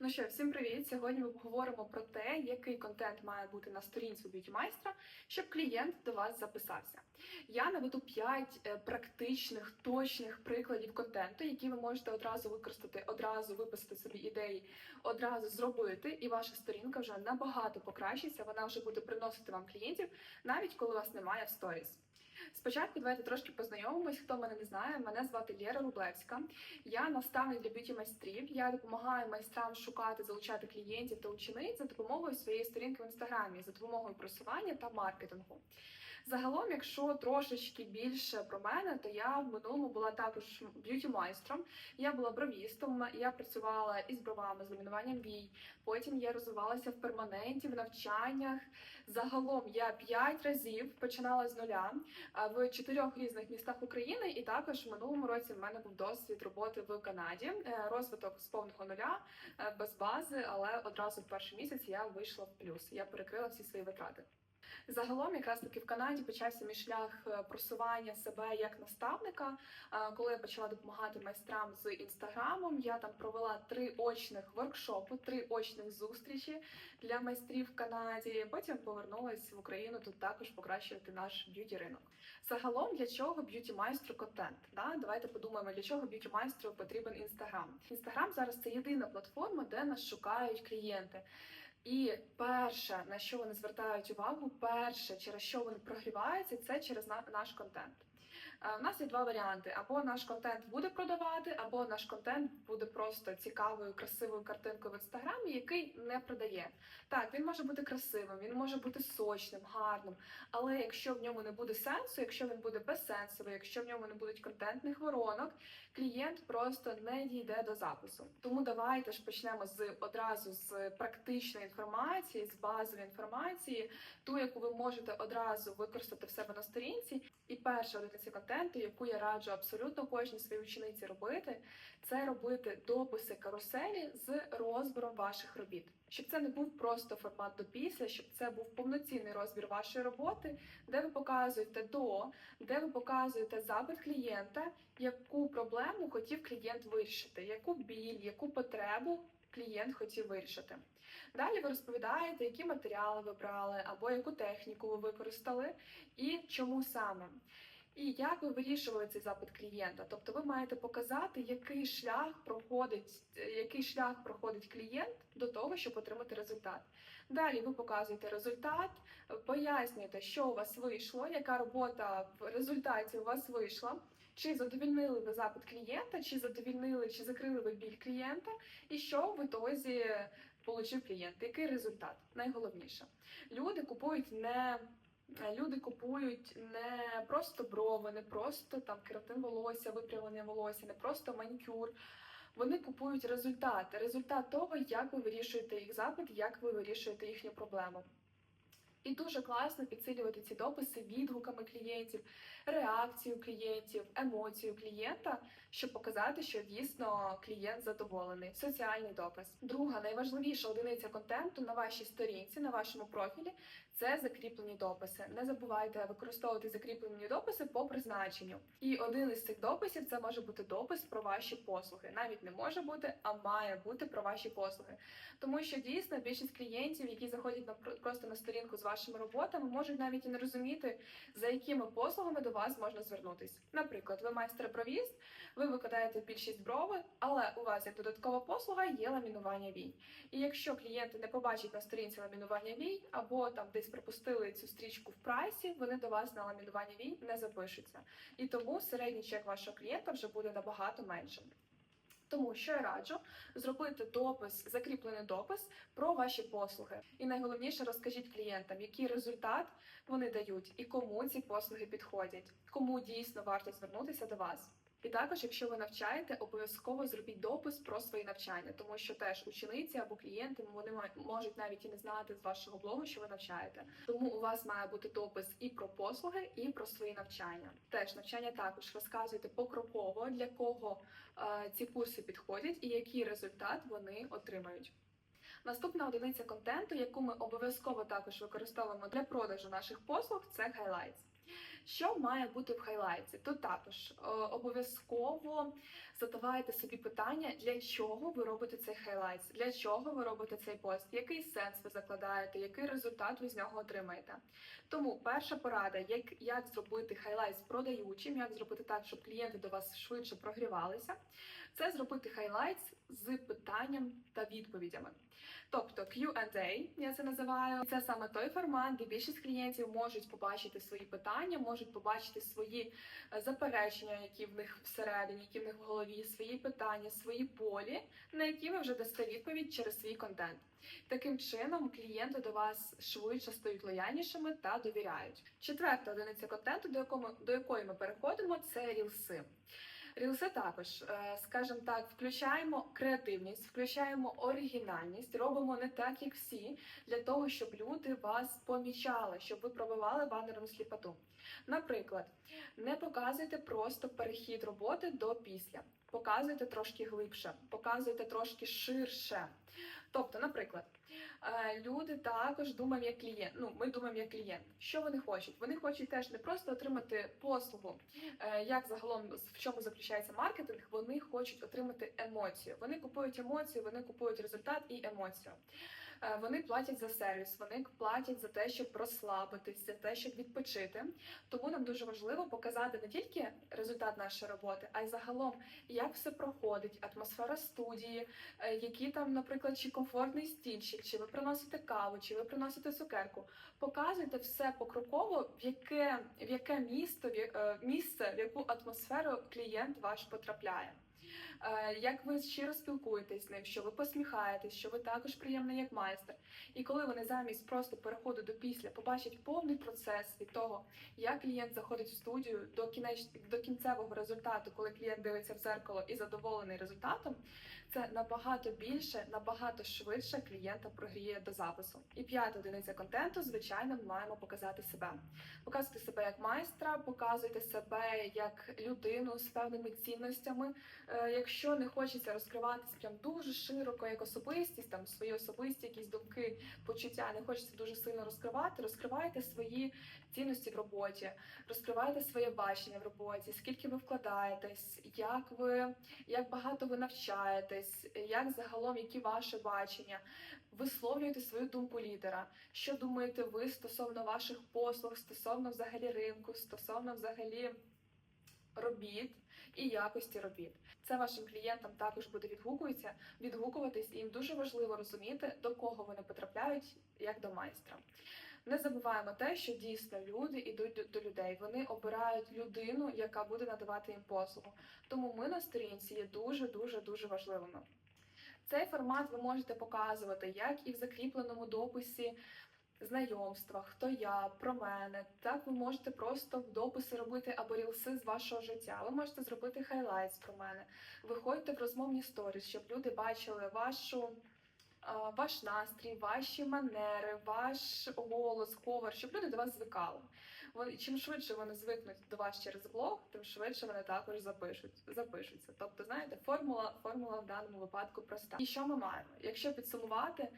Ну що, всім привіт! Сьогодні ми поговоримо про те, який контент має бути на сторінці б'юті майстра, щоб клієнт до вас записався. Я наведу 5 практичних, точних прикладів контенту, які ви можете одразу використати, одразу виписати собі ідеї, одразу зробити, і ваша сторінка вже набагато покращиться. Вона вже буде приносити вам клієнтів, навіть коли вас немає в сторіс. Спочатку давайте трошки познайомимось. Хто мене не знає, мене звати Лєра Рублевська. Я наставник для б'юті майстрів. Я допомагаю майстрам шукати, залучати клієнтів та учениць за допомогою своєї сторінки в інстаграмі, за допомогою просування та маркетингу. Загалом, якщо трошечки більше про мене, то я в минулому була також б'юті майстром. Я була бровістом, я працювала із бровами, з ламінуванням вій. Потім я розвивалася в перманенті, в навчаннях. Загалом я п'ять разів починала з нуля в чотирьох різних містах України, і також в минулому році в мене був досвід роботи в Канаді. Е, Розвиток з повного нуля е, без бази, але одразу в перший місяць я вийшла в плюс. Я перекрила всі свої витрати. Загалом, якраз таки в Канаді почався мій шлях е, просування себе як наставника. Коли я почала допомагати майстрам з інстаграмом, я там провела три очних воркшопи, три очних зустрічі для майстрів в Канаді. Потім повернулася в Україну тут також покращувати наш б'юті ринок. Загалом для чого б'юті майстру контент? Да? Давайте подумаємо, для чого б'юті майстру потрібен інстаграм. Інстаграм зараз це єдина платформа, де нас шукають клієнти. І перше, на що вони звертають увагу, перше, через що вони прогріваються, це через на- наш контент. Е, У нас є два варіанти: або наш контент буде продавати, або наш контент буде просто цікавою, красивою картинкою в інстаграмі, який не продає. Так, він може бути красивим, він може бути сочним, гарним. Але якщо в ньому не буде сенсу, якщо він буде безсенсовий, якщо в ньому не будуть контентних воронок, клієнт просто не дійде до запису. Тому давайте ж почнемо з одразу з практичної інформації, з базової інформації, ту, яку ви можете одразу використати в себе на сторінці. І перша одиниця контенту, яку я раджу абсолютно кожній своїй учениці робити, це робити дописи каруселі з розбором ваших робіт. Щоб це не був просто формат до після, щоб це був повноцінний розбір вашої роботи, де ви показуєте до, де ви показуєте запит клієнта, яку проблему хотів клієнт вирішити, яку біль, яку потребу клієнт хотів вирішити. Далі ви розповідаєте, які матеріали ви брали, або яку техніку ви використали, і чому саме. І як ви вирішували цей запит клієнта? Тобто ви маєте показати, який шлях проходить, який шлях проходить клієнт до того, щоб отримати результат. Далі ви показуєте результат, пояснюєте, що у вас вийшло, яка робота в результаті у вас вийшла. Чи задовільнили ви запит клієнта, чи задовільнили, чи закрили ви біль клієнта, і що в ітозі отримав клієнт? Який результат? Найголовніше. Люди купують не люди купують не просто брови, не просто там кератин волосся, випрямлення волосся, не просто манікюр. Вони купують результат, результат того, як ви вирішуєте їх запит, як ви вирішуєте їхню проблему. І дуже класно підсилювати ці дописи відгуками клієнтів, реакцію клієнтів, емоцію клієнта, щоб показати, що дійсно клієнт задоволений. Соціальний допис. Друга найважливіша одиниця контенту на вашій сторінці, на вашому профілі це закріплені дописи. Не забувайте використовувати закріплені дописи по призначенню. І один із цих дописів це може бути допис про ваші послуги. Навіть не може бути, а має бути про ваші послуги. Тому що дійсно більшість клієнтів, які заходять на просто на сторінку з вашими роботами, можуть навіть і не розуміти, за якими послугами до вас можна звернутись. Наприклад, ви майстер провіст, ви викладаєте більшість брови, але у вас як додаткова послуга є ламінування вій. І якщо клієнти не побачать на сторінці ламінування вій, або там десь пропустили цю стрічку в прайсі, вони до вас на ламінування вій не запишуться. І тому середній чек вашого клієнта вже буде набагато меншим. Тому що я раджу зробити допис, закріплений допис про ваші послуги. І найголовніше розкажіть клієнтам, який результат вони дають і кому ці послуги підходять, кому дійсно варто звернутися до вас. І також, якщо ви навчаєте, обов'язково зробіть допис про свої навчання, тому що теж учениці або клієнти вони можуть навіть і не знати з вашого блогу, що ви навчаєте. Тому у вас має бути допис і про послуги, і про свої навчання. Теж навчання також розказуйте покроково для кого е, ці курси підходять і який результат вони отримають. Наступна одиниця контенту, яку ми обов'язково також використовуємо для продажу наших послуг, це highlights. Що має бути в хайлайті? Тут також е, обов'язково задавайте собі питання, для чого ви робите цей хайлайт, для чого ви робите цей пост, який сенс ви закладаєте, який результат ви з нього отримаєте. Тому перша порада, як, як зробити хайлайт продаючим, як зробити так, щоб клієнти до вас швидше прогрівалися, це зробити хайлайт з питанням та відповідями. Тобто Q&A, я це називаю. Це саме той формат, де більшість клієнтів можуть побачити свої питання, побачити свої е, заперечення, які в них всередині, які в них в голові, свої питання, свої болі, на які ви вже дасте відповідь через свій контент. Таким чином, клієнти до вас швидше стають лояльнішими та довіряють. Четверта одиниця контенту, до якому до якої ми переходимо, це рілси. Рілси також, е, скажімо так, включаємо креативність, включаємо оригінальність, робимо не так, як всі, для того, щоб люди вас помічали, щоб ви пробивали банером сліпоту. Наприклад, не показуйте просто перехід роботи до після, показуйте трошки глибше, показуйте трошки ширше. Тобто, наприклад, е, люди також думають як клієнт. Ну, ми думаємо як клієнт. Що вони хочуть? Вони хочуть теж не просто отримати послугу, е, як загалом в чому заключається маркетинг. Вони хочуть отримати емоцію. Вони купують емоцію, вони купують результат і емоцію. Е, Вони платять за сервіс, вони платять за те, щоб розслабитись, за те, щоб відпочити. Тому нам дуже важливо показати не тільки результат нашої роботи, а й загалом, як все проходить, атмосфера студії, е, які там, наприклад, чи комфортний стільчик, чи ви приносите каву, чи ви приносите цукерку. Показуйте все покроково, в яке в яке місто, в е, місце, в яку атмосферу клієнт ваш потрапляє. Е, Як ви щиро спілкуєтесь з ним, що ви посміхаєтесь, що ви також приємний як майстер. І коли вони замість просто переходу до після побачать повний процес від того, як клієнт заходить в студію до кінеч... до кінцевого результату, коли клієнт дивиться в зеркало і задоволений результатом, це набагато більше, набагато швидше клієнта прогріє до запису. І п'ята одиниця контенту, звичайно, ми маємо показати себе. Показуйте себе як майстра, показуйте себе як людину з певними цінностями. Е, Якщо не хочеться розкриватись прям дуже широко як особистість, там свої особисті якісь думки, почуття, не хочеться дуже сильно розкривати, розкривайте свої цінності в роботі, розкривайте своє бачення в роботі, скільки ви вкладаєтесь, як ви як багато ви навчаєтесь, як загалом які ваше бачення. Висловлюйте свою думку лідера. Що думаєте ви стосовно ваших послуг, стосовно взагалі ринку, стосовно взагалі робіт і якості робіт. Це вашим клієнтам також буде відгукується, відгукуватись, і їм дуже важливо розуміти, до кого вони потрапляють як до майстра. Не забуваємо те, що дійсно люди йдуть до- людей. Вони обирають людину, яка буде надавати їм послугу. Тому ми на сторінці є дуже дуже дуже важливими. Цей формат ви можете показувати як і в закріпленому дописі знайомства, хто я, про мене. Так ви можете просто в дописи робити або рілси з вашого життя. Ви можете зробити хайлайтс про мене. Виходьте в розмовні сторіс, щоб люди бачили вашу. Ваш настрій, ваші манери, ваш голос, ковер, щоб люди до вас звикали. Вони чим швидше вони звикнуть до вас через блог, тим швидше вони також запишуть, запишуться. Тобто, знаєте, формула, формула в даному випадку проста. І що ми маємо? Якщо підсумувати,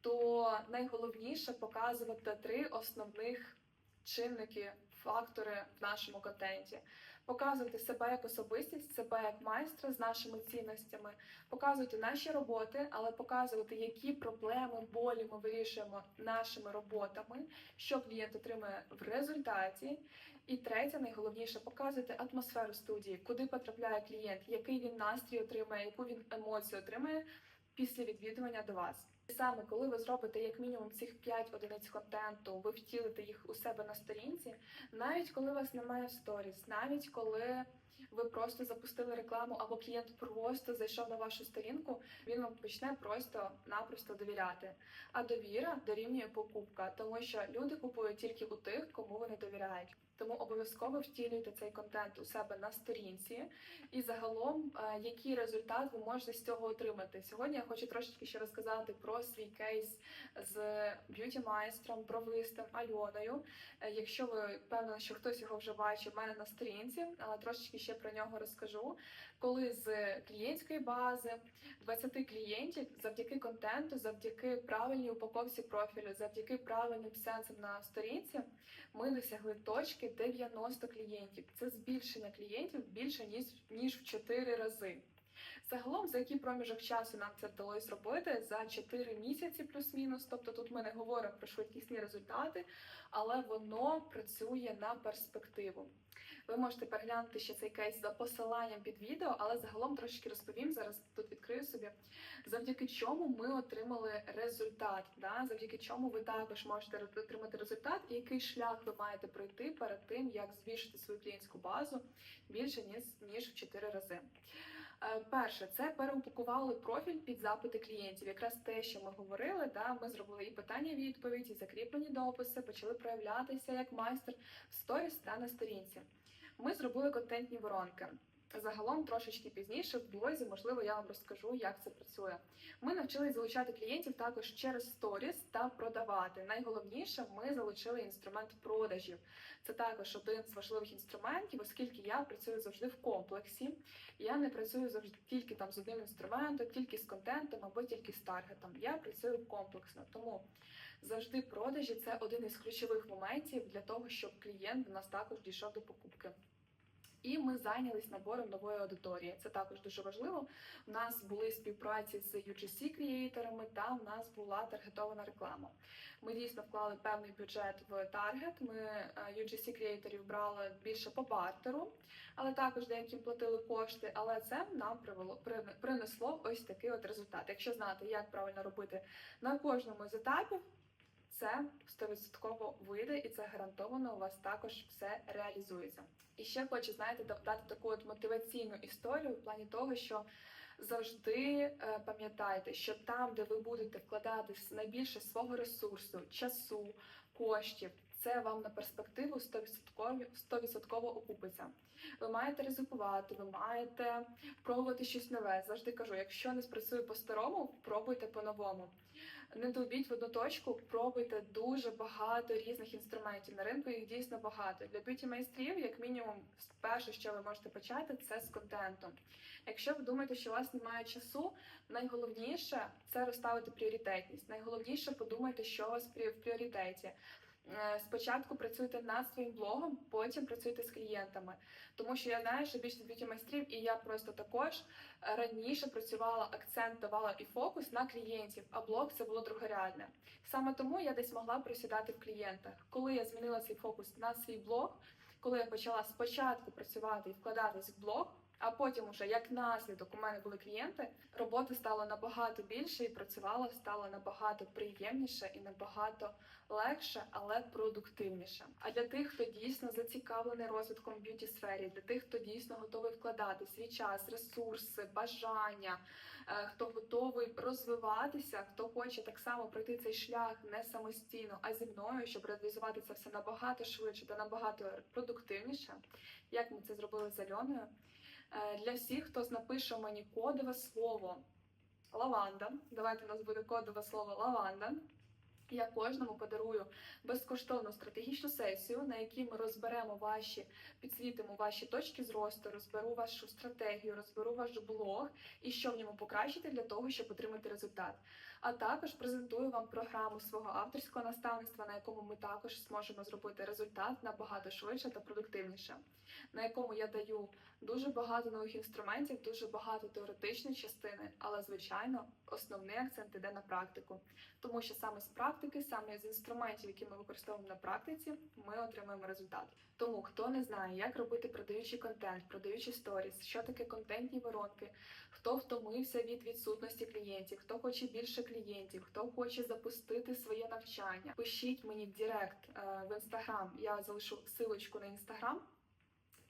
то найголовніше показувати три основних чинники, фактори в нашому контенті. Показувати себе як особистість, себе як майстра з нашими цінностями, показувати наші роботи, але показувати, які проблеми, болі ми вирішуємо нашими роботами, що клієнт отримує в результаті. І третє, найголовніше, показувати атмосферу студії, куди потрапляє клієнт, який він настрій отримує, яку він емоцію отримує після відвідування до вас. І саме коли ви зробите як мінімум цих 5 одиниць контенту, ви втілите їх у себе на сторінці, навіть коли вас немає сторіс, навіть коли ви просто запустили рекламу, або клієнт просто зайшов на вашу сторінку, він вам почне просто-напросто довіряти. А довіра дорівнює покупка, тому що люди купують тільки у тих, кому вони довіряють. Тому обов'язково втілюйте цей контент у себе на сторінці, і загалом, е, який результат ви можете з цього отримати. Сьогодні я хочу трошечки ще розказати про свій кейс з б'юті майстром, бровистим Альоною. Е, Якщо ви впевнені, що хтось його вже бачив в мене на сторінці, але трошечки ще про нього розкажу. Коли з клієнтської бази 20 клієнтів завдяки контенту, завдяки правильній упаковці профілю, завдяки правильним сенсам на сторінці, ми досягли точки, точки 90 клієнтів. Це збільшення клієнтів більше ніж, ніж в 4 рази. Загалом, за який проміжок часу нам це вдалося зробити? За 4 місяці плюс-мінус. Тобто тут ми не говоримо про швидкісні результати, але воно працює на перспективу. Ви можете переглянути ще цей кейс за посиланням під відео, але загалом трошки розповім. Зараз тут відкрию собі, завдяки чому ми отримали результат. Да? Завдяки чому ви також можете отримати результат, і який шлях ви маєте пройти перед тим, як збільшити свою клієнтську базу більше ніж, ніж в 4 рази. Е, Перше, це переупакували профіль під запити клієнтів. Якраз те, що ми говорили, да, ми зробили і питання відповідь, і закріплені дописи, почали проявлятися як майстер в сторіс та на сторінці. Ми зробили контентні воронки. Загалом трошечки пізніше в блозі, можливо, я вам розкажу, як це працює. Ми навчились залучати клієнтів також через сторіс та продавати. Найголовніше, ми залучили інструмент продажів. Це також один з важливих інструментів, оскільки я працюю завжди в комплексі. Я не працюю завжди тільки там з одним інструментом, тільки з контентом або тільки з таргетом. Я працюю комплексно. Тому завжди продажі це один із ключових моментів для того, щоб клієнт до нас також дійшов до покупки. І ми зайнялись набором нової аудиторії. Це також дуже важливо. У нас були співпраці з UGC креаторами та в нас була таргетована реклама. Ми дійсно вклали певний бюджет в таргет. Ми е, UGC креаторів брали більше по бартеру, але також деяким платили кошти. Але це нам привело принесло ось такий от результат. Якщо знати, як правильно робити на кожному з етапів, це 100% вийде, і це гарантовано у вас також все реалізується. І ще хочу, знаєте, да- дати таку от мотиваційну історію в плані того, що завжди е, пам'ятайте, що там, де ви будете вкладати найбільше свого ресурсу, часу, коштів, це вам на перспективу 100%, 100% окупиться. Ви маєте ризикувати, ви маєте пробувати щось нове. Завжди кажу, якщо не спрацює по-старому, пробуйте по-новому. Не долбіть в одну точку, пробуйте дуже багато різних інструментів. На ринку їх дійсно багато. Для б'юті майстрів, як мінімум, перше, що ви можете почати, це з контенту. Якщо ви думаєте, що у вас немає часу, найголовніше це розставити пріоритетність. Найголовніше подумайте, що у вас в пріоритеті. Е, Спочатку працюйте над своїм блогом, потім працюйте з клієнтами. Тому що я знаю, що більшість б'юті майстрів, і я просто також раніше працювала, акцент давала і фокус на клієнтів, а блог це було другорядне. Саме тому я десь могла просідати в клієнтах. Коли я змінила свій фокус на свій блог, коли я почала спочатку працювати і вкладатись в блог. А потім, уже як наслідок, у мене були клієнти, роботи стало набагато більше і працювала стало набагато приємніше і набагато легше, але продуктивніше. А для тих, хто дійсно зацікавлений розвитком в б'юті сфері, для тих, хто дійсно готовий вкладати свій час, ресурси, бажання, е, хто готовий розвиватися, хто хоче так само пройти цей шлях не самостійно, а зі мною, щоб реалізувати це все набагато швидше та набагато продуктивніше, як ми це зробили з Альоною. Е, Для всіх, хто напише мені кодове слово лаванда. Давайте у нас буде кодове слово лаванда. Я кожному подарую безкоштовну стратегічну сесію, на якій ми розберемо ваші, підсвітимо ваші точки зросту, розберу вашу стратегію, розберу ваш блог і що в ньому покращити для того, щоб отримати результат. А також презентую вам програму свого авторського наставництва, на якому ми також зможемо зробити результат набагато швидше та продуктивніше, на якому я даю дуже багато нових інструментів, дуже багато теоретичної частини, але звичайно основний акцент іде на практику, тому що саме з практики, саме з інструментів, які ми використовуємо на практиці, ми отримуємо результат. Тому хто не знає, як робити продаючий контент, продаючий сторіс, що таке контентні воронки, хто втомився від відсутності клієнтів, хто хоче більше клієнтів, хто хоче запустити своє навчання, пишіть мені в Директ е, в інстаграм. Я залишу силочку на інстаграм.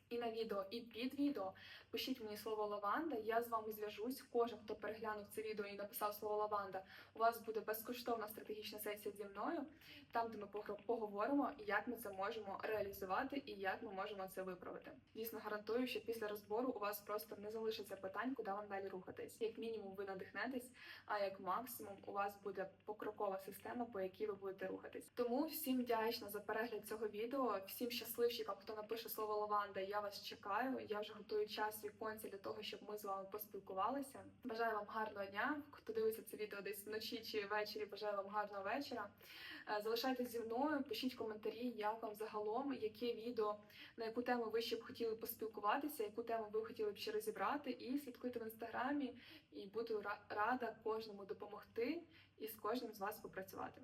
І на відео, і під відео пишіть мені слово лаванда. Я з вами зв'яжусь. Кожен, хто переглянув це відео і написав слово лаванда, у вас буде безкоштовна стратегічна сесія зі мною, там, де ми поговоримо, як ми це можемо реалізувати і як ми можемо це виправити. Дійсно гарантую, що після розбору у вас просто не залишиться питань, куди вам далі рухатись. Як мінімум, ви надихнетесь, а як максимум у вас буде покрокова система, по якій ви будете рухатись. Тому всім вдячна за перегляд цього відео. Всім щасливчикам, хто напише слово лаванда. Я вас чекаю. Я вже готую час віконці для того, щоб ми з вами поспілкувалися. Бажаю вам гарного дня. Хто дивиться це відео десь вночі чи ввечері, бажаю вам гарного вечора. Е, Залишайтесь зі мною, пишіть коментарі, як вам загалом, яке відео, на яку тему ви ще б хотіли поспілкуватися, яку тему ви хотіли б ще розібрати. І слідкуйте в інстаграмі, і буду рада кожному допомогти і з кожним з вас попрацювати.